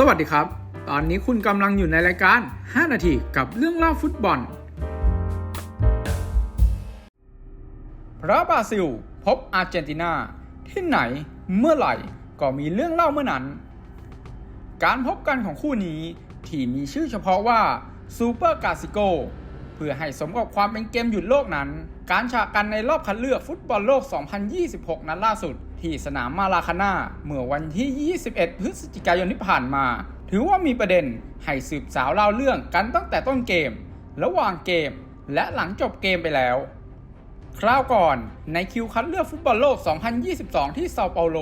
สวัสดีครับ ตอนนี้คุณกำลังอยู่ในรายการ 5 นาทีกับเรื่องเล่าฟุตบอล พระบราซิล พบอาร์เจนตินา ที่ไหนเมื่อไหร่ก็มีเรื่องเล่าเมื่อนั้น การพบกันของคู่นี้ที่มีชื่อเฉพาะว่าซูเปอร์กาซิโกเพื่อให้สมกับความเป็นเกมหยุดโลกนั้น การฉากกันในรอบคัดเลือกฟุตบอลโลก 2026 นัดล่าสุด ที่สนามมาลาคาน่าเมื่อวันที่ 21 พฤศจิกายนที่ผ่านมา ถือว่ามีประเด็นให้สืบสาวเล่าเรื่องกันตั้งแต่ต้นเกม ระหว่างเกมและหลังจบเกมไปแล้ว คราวก่อนในคิวคัดเลือกฟุตบอลโลก 2022 ที่เซาเปาโล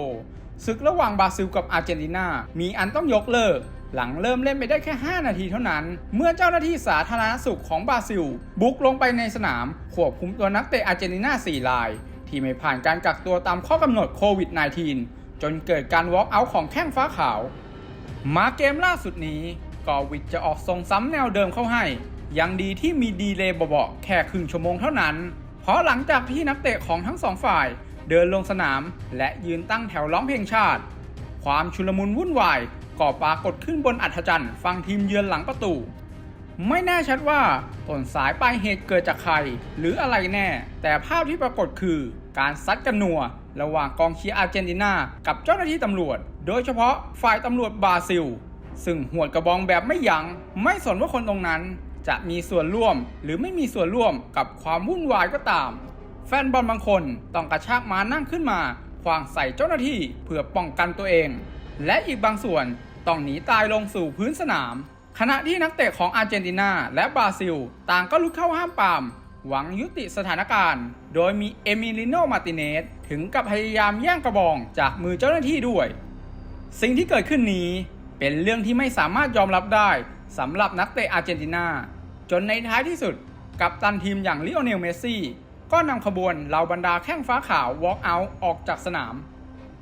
ศึกระหว่างบราซิลกับอาร์เจนตินา มีอันต้องยกเลิก หลังเริ่มเล่นไปได้แค่ 5 นาทีเท่านั้น เมื่อเจ้าหน้าที่สาธารณสุขของบราซิล บุกลงไปในสนาม ควบคุมตัวนักเตะอาร์เจนตินา 4 ราย ที่ไม่ผ่านการกักตัวตามข้อกำหนดโควิด -19 จนเกิดการวอล์กเอาท์ของแข้งฟ้าขาว มาเกมล่าสุดนี้กอวิดจะออกทรงซ้ำแนวเดิมเข้าให้ ยังดีที่มีดีเลย์เบาๆแค่ครึ่งชั่วโมงเท่านั้น เพราะหลังจากที่นักเตะของทั้งสองฝ่าย เดินลงสนามและยืนตั้งแถวร้องเพลงชาติ ความชุลมุนวุ่นวายก่อปรากฏขึ้นบนอัธจันทร์ฟังทีมเยือนหลังประตู ไม่แน่ชัดว่าต้นสายปลายเหตุเกิดจากใคร หรืออะไรแน่ แต่ภาพที่ปรากฏคือการซัดกันนัว ระหว่างกองเชียร์อาร์เจนตินากับเจ้าหน้าที่ตำรวจ โดยเฉพาะฝ่ายตำรวจบราซิล ซึ่งหวดกระบองแบบไม่ยัง้งไม่สนว่าคนตรงนั้น จะมีส่วนร่วมหรือไม่มีส่วนร่วมกับความวุ่นวายก็ตาม แฟนบอลบางคนต้องกระชากม้านั่งขึ้นมาขวางใส่เจ้าหน้าที่เพื่อป้องกันตัวเอง และอีกบางส่วนต้องหนีตายลงสู่พื้นสนาม ขณะที่นักเตะของอาร์เจนตินาและบราซิล ต่างก็ลุกเข้าห้ามปราม หวังยุติสถานการณ์ โดยมีเอมิลิโน มาติเนสถึงกับพยายามแย่งกระบองจากมือเจ้าหน้าที่ด้วย สิ่งที่เกิดขึ้นนี้เป็นเรื่องที่ไม่สามารถยอมรับได้สำหรับนักเตะอาร์เจนตินา จนในท้ายที่สุด กัปตันทีมอย่างลิโอเนลเมสซี่ ก็นำขบวนเหล่าบรรดาแข้งฟ้าขาววอล์กเอาท์ออกจากสนาม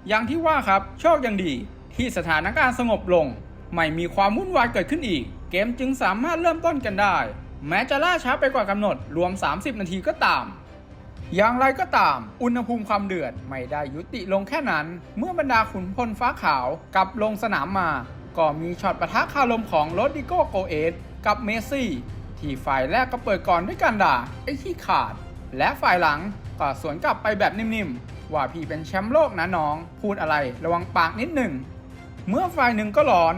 อย่างที่ว่าครับโชคยังดีที่สถานการณ์สงบลง ไม่มีความวุ่นวายเกิดขึ้นอีก เกมจึงสามารถเริ่มต้นกันได้ แม้จะล่าช้าไปกว่ากำหนดรวม 30 นาทีก็ตาม อย่างไรก็ตาม อุณหภูมิความเดือดไม่ได้ยุติลงแค่นั้น เมื่อบรรดาขุนพลฟ้าขาวกลับลงสนามมา ก็มีช็อตปะทะคารมของโรดริโกโกเอสกับเมสซี่ ที่ฝ่ายแรกก็เปิดก่อนด้วยการด่าไอ้ที่ขาด และฝ่ายหลังก็สวนกลับไปแบบนิ่มๆ ว่าพี่เป็นแชมป์โลกนะน้อง พูดอะไรระวังปากนิดหนึ่ง เมื่อฝ่ายหนึ่งก็ร้อน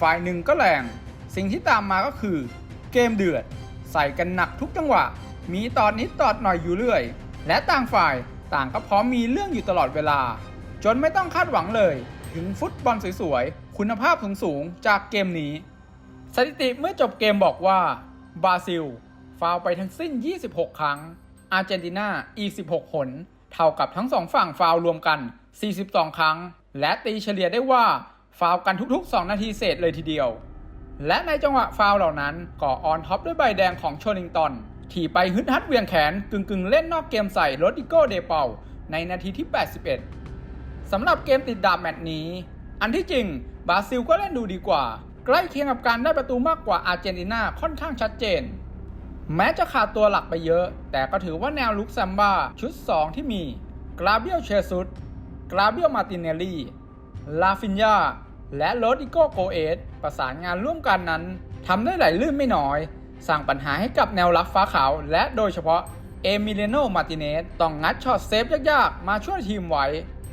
ฝ่ายหนึ่งก็แรง สิ่งที่ตามมาก็คือ เกมเดือด ใส่กันหนักทุกจังหวะ มีตอดนิดตอดหน่อยอยู่เรื่อย และต่างฝ่ายต่างก็พร้อมมีเรื่องอยู่ตลอดเวลา จนไม่ต้องคาดหวังเลย ถึงฟุตบอลสวยๆ คุณภาพสูงๆ จากเกมนี้ สถิติเมื่อจบเกมบอกว่าบราซิล ฟาวไปทั้งสิ้น 26 ครั้ง อาร์เจนตินาอีก 16หนเท่ากับทั้งสองฝั่งฟาวรวมกัน 42 ครั้ง และตีเฉลี่ยได้ว่า ฟาวล์กันทุกๆ 2 นาทีเศษเลยทีเดียว และในจังหวะฟาวล์เหล่านั้นก็ออนท็อปด้วยใบแดงของโชลิงตันที่ไปฮึดฮัดเวียงแขนกึ่งๆ เล่นนอกเกมใส่โรดิโกเดเปาในนาทีที่ 81 สำหรับเกมติดดาบแมตช์นี้ อันที่จริงบราซิลก็เล่นดูดีกว่า ใกล้เคียงกับการได้ประตูมากกว่าอาร์เจนตินาค่อนข้างชัดเจน แม้จะขาดตัวหลักไปเยอะ แต่ก็ถือว่าแนวลุกซัมบ้าชุด 2 ที่มีกราเบียลเชซุสกราเบียลมาติเนลลี่ลาฟินยา และโรดิโกโกเอสประสานงานร่วมกันนั้นทำได้ไหลลื่นไม่น้อย สร้างปัญหาให้กับแนวรับฟ้าขาว และโดยเฉพาะเอมิเลโนมาติเนสต้องงัดช็อตเซฟยากๆ มาช่วยทีมไว้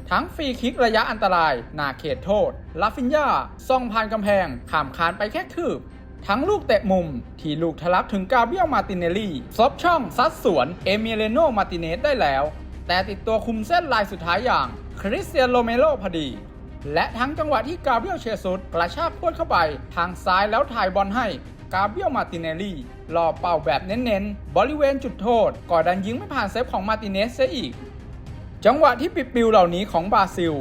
ทั้งฟรีคิกระยะอันตราย หนาเขตโทษลาฟินยาส่องผ่านกำแพงข้ามคานไปแค่คืบ ทั้งลูกเตะมุม ที่ลูกทะลักถึงกาเบียลมาติเนลลี่ซบช่องซัดสวนเอมิเลโนมาติเนสได้แล้ว แต่ติดตัวคุมเส้นลายสุดท้ายอย่างคริสเตียนโรเมโรพอดี และทั้งจังหวะที่กาเบียลเชซุสกระชากพวดเข้าไป ทางซ้ายแล้วถ่ายบอลให้กาเบียลมาติเนลลี่รอเป่าแบบเน้นๆ บริเวณจุดโทษ ก่อดันยิงไม่ผ่านเซฟของมาติเนสเสียอีก จังหวะที่ปิดปิวเหล่านี้ของบราซิล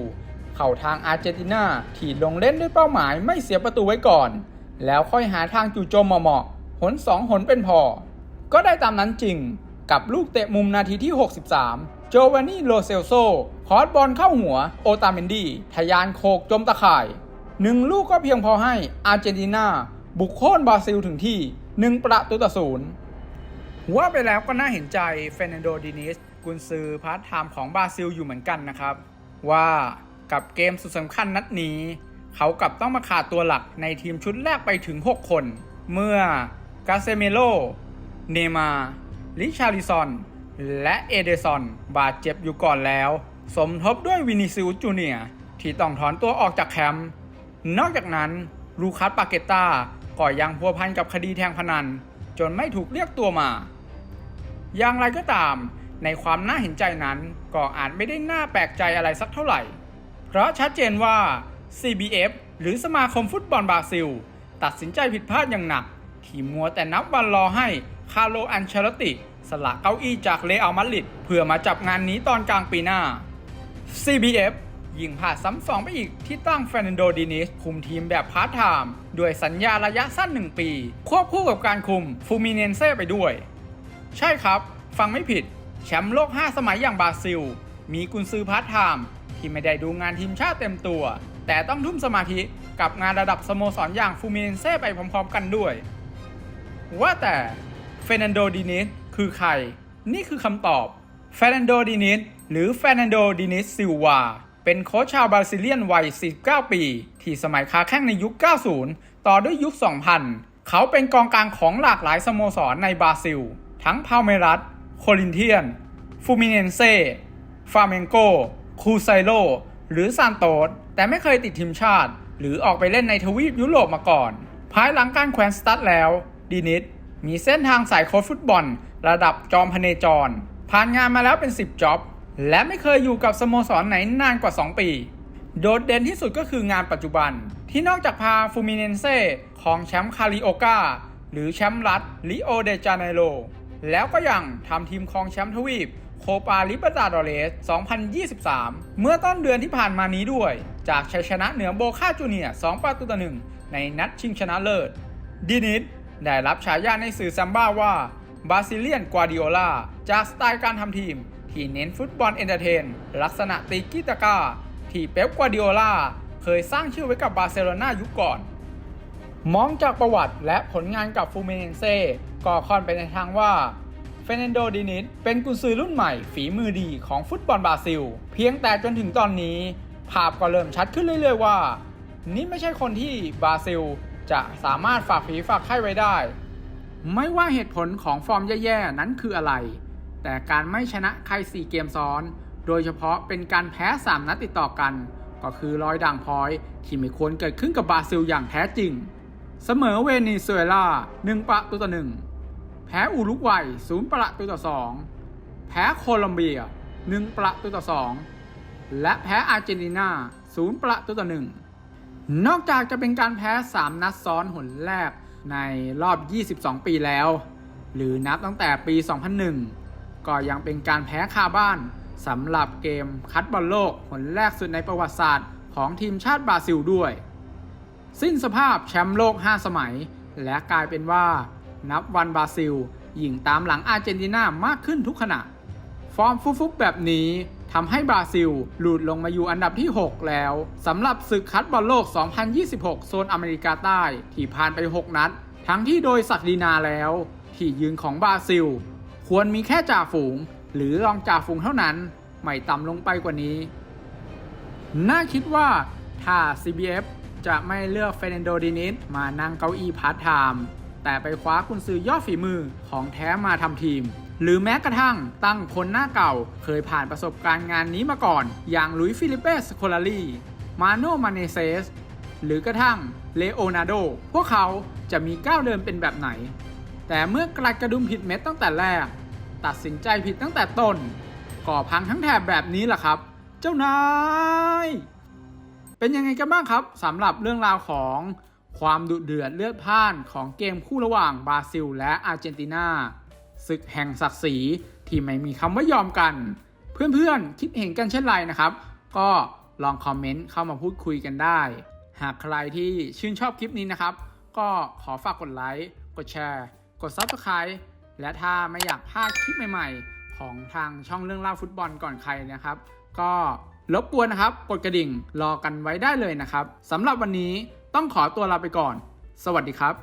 เข้าทางอาร์เจนตินาที่ลงเล่นด้วยเป้าหมายไม่เสียประตูไว้ก่อน แล้วค่อยหาทางจู่โจมเหมาะๆหนสองหนเป็นพอ ก็ได้ตามนั้นจริงกับลูกเตะมุมนาทีที่ 63 โจวานนี่โลเซลโซคอร์สบอลเข้าหัว โอตาเมนดีทะยานโคกจมตะข่ายหนึ่งลูกก็เพียงพอให้อาร์เจนตินาบุกโค่นบราซิลถึงที่หนึ่งประตูต่อศูนย์ว่าไปแล้วก็น่าเห็นใจเฟรนันโดดินิสกุนซือพาร์ทไทม์ของบราซิลอยู่เหมือนกันนะครับ ว่ากับเกมสุดสำคัญนัดนี้ เขากลับต้องมาขาดตัวหลักในทีมชุดแรกไปถึง 6 คน เมื่อกาเซเมโลเนมาลิชาริซอน และเอเดซอนบาดเจ็บอยู่ก่อนแล้ว สมทบด้วยวินิซิอุสจูเนียที่ต้องถอนตัวออกจากแคมป์นอกจากนั้นลูคัสปาเกตตาก็ยังพัวพันกับคดีแทงพนัน จนไม่ถูกเรียกตัวมา อย่างไรก็ตาม ในความน่าเห็นใจนั้นก็อาจไม่ได้น่าแปลกใจอะไรสักเท่าไหร่ เพราะชัดเจนว่า CBF หรือสมาคมฟุตบอลบราซิล ตัดสินใจผิดพลาดอย่างหนัก ที่มัวแต่นับวันรอให้คาร์โลอันเชลติ สละเก้าอี้จากเรอัลมาดริดเพื่อมาจับงานนี้ตอนกลางปีหน้า CBF ยิงผ่าดซ้ำสองไปอีกที่ตั้งเฟรนันโดดินิสคุมทีมแบบพาร์ทไทม์ด้วยสัญญาระยะสั้น 1 ปี ควบคู่กับการคุมฟูมิเนนเซ่ไปด้วย ใช่ครับ ฟังไม่ผิด แชมป์โลก 5 สมัยอย่างบราซิล มีกุนซือพาร์ทไทม์ที่ไม่ได้ดูงานทีมชาติเต็มตัว แต่ต้องทุ่มสมาธิกับงานระดับสโมสรอย่างฟูมิเนนเซ่ไปพร้อมๆ กันด้วย ว่าแต่เฟรนันโดดินิส คือใคร นี่คือคำตอบเฟรนันโดดินิสหรือเฟรนันโดดินิสซิลวาเป็นโค้ชชาวบราซิเลียนวัย 49 ปี ที่สมัยค้าแข้งในยุค 90 ต่อด้วยยุค 2000 เขาเป็นกองกลางของหลากหลายสโมสรในบราซิล ทั้งพาเมรัสโคลินเทียน ฟูมิเนนเซ่ฟาเมนโก คูไซโล หรือซานโตสแต่ไม่เคยติดทีมชาติ หรือออกไปเล่นในทวีปยุโรปมาก่อน ภายหลังการแขวนสตั๊ดแล้ว ดินิส มีเส้นทางสายโค้ชฟุตบอล ระดับจอมพเนจร ผ่านงานมาแล้วเป็น 10จ็อบ และไม่เคยอยู่กับสโมสรไหนนานกว่า 2 ปี โดดเด่นที่สุดก็คืองานปัจจุบัน ที่นอกจากพาฟูมิเนนเซ่ของแชมป์คาริโอกาหรือแชมป์รัฐลิโอเดจาเนโรแล้วก็ยังทำทีมคองแชมป์ทวีปโคปาลิเบตาดอเรส2023 เมื่อต้นเดือนที่ผ่านมานี้ด้วย จากชัยชนะเหนือโบคาจูเนีย 2 ประตูต่อหนึ่งในนัดชิงชนะเลิศดินิส ได้รับฉายาในสื่อซัมบ้าว่าบาซิเลียนกวาดิโอลาจากสไตล์การทำทีม ที่เน้นฟุตบอลเอนเตอร์เทน ลักษณะตีกิตากา ที่เป๊ปกวาดิโอลาเคยสร้างชื่อไว้กับบาร์เซโลนายุคก่อน มองจากประวัติและผลงานกับฟูเมเนเซ่ก็ค่อนไปในทางว่าเฟรนันโดดินิสเป็นกุนซือรุ่นใหม่ฝีมือดีของฟุตบอลบราซิล เพียงแต่จนถึงตอนนี้ ภาพก็เริ่มชัดขึ้นเรื่อยๆว่า นี่ไม่ใช่คนที่บราซิล จะสามารถฝากผีฝากไข้ไว้ได้ ไม่ว่าเหตุผลของฟอร์มแย่ๆ นั้นคืออะไร แต่การไม่ชนะใคร 4 เกมซ้อน โดยเฉพาะเป็นการแพ้ 3 นัดติดต่อกัน ก็คือรอยด่างพร้อย ที่ไม่ควรเกิดขึ้นกับบราซิลอย่างแท้จริง เสมอเวเนซุเอลา 1 ประตูต่อ 1 แพ้อุรุกวัย 0 ประตูต่อ 2 แพ้โคลอมเบีย 1 ประตูต่อ 2 และแพ้อาร์เจนตินา 0 ประตูต่อ 1 นอกจากจะเป็นการแพ้ 3 นัดซ้อนหนแรกในรอบ 22 ปีแล้ว หรือนับตั้งแต่ปี 2001 ก็ยังเป็นการแพ้คาบ้านสำหรับเกมคัดบอลโลกหนแรกสุดในประวัติศาสตร์ของทีมชาติบราซิลด้วย สิ้นสภาพแชมป์โลก 5 สมัย และกลายเป็นว่านับวันบราซิล ยิงตามหลังอาร์เจนตินามากขึ้นทุกขณะ ฟอร์มฟุบๆแบบนี้ ทำให้บราซิล หลุดลงมาอยู่อันดับที่ 6 แล้วสำหรับศึกคัดบอลโลก 2026 โซนอเมริกาใต้ ที่ผ่านไป 6 นัด ทั้งที่โดยศักดินาแล้ว ที่ยืนของบราซิล ควรมีแค่จ่าฝูง หรือรองจ่าฝูงเท่านั้น ไม่ต่ำลงไปกว่านี้ น่าคิดว่าถ้า CBF จะไม่เลือกเฟรนันโดดินิสมานั่งเก้าอี้พาร์ทไทม์แต่ไปคว้ากุนซือยอดฝีมือของแท้มาทำทีม หรือแม้กระทั่งตั้งคนหน้าเก่า เคยผ่านประสบการณ์งานนี้มาก่อน อย่างลุยฟิลิเปสโคลารีมาโนมาเนเซสหรือกระทั่งเลโอนาร์โดพวกเขาจะมีก้าวเดินเป็นแบบไหน แต่เมื่อกลัดกระดุมผิดเม็ดตั้งแต่แรก ตัดสินใจผิดตั้งแต่ต้น ก่อพังทั้งแถบแบบนี้แหละครับ เจ้านาย เป็นยังไงกันบ้างครับสำหรับเรื่องราวของความดุเดือดเลือดพ่านของเกมคู่ระหว่างบราซิล และอาร์เจนตินา ศึกแห่งศักดิ์ศรีที่ไม่มีคำว่ายอมกัน เพื่อนๆ คิดเห็นกันเช่นไรนะครับ ก็ลองคอมเมนต์เข้ามาพูดคุยกันได้ หากใครที่ชื่นชอบคลิปนี้นะครับ ก็ขอฝากกดไลค์ กดแชร์ กด Subscribe และถ้าไม่อยากพลาดคลิปใหม่ๆ ของทางช่องเรื่องเล่าฟุตบอลก่อนใครนะครับ ก็รบกวนนะครับ กดกระดิ่งรอกันไว้ได้เลยนะครับสำหรับวันนี้ต้องขอตัวลาไปก่อน สวัสดีครับ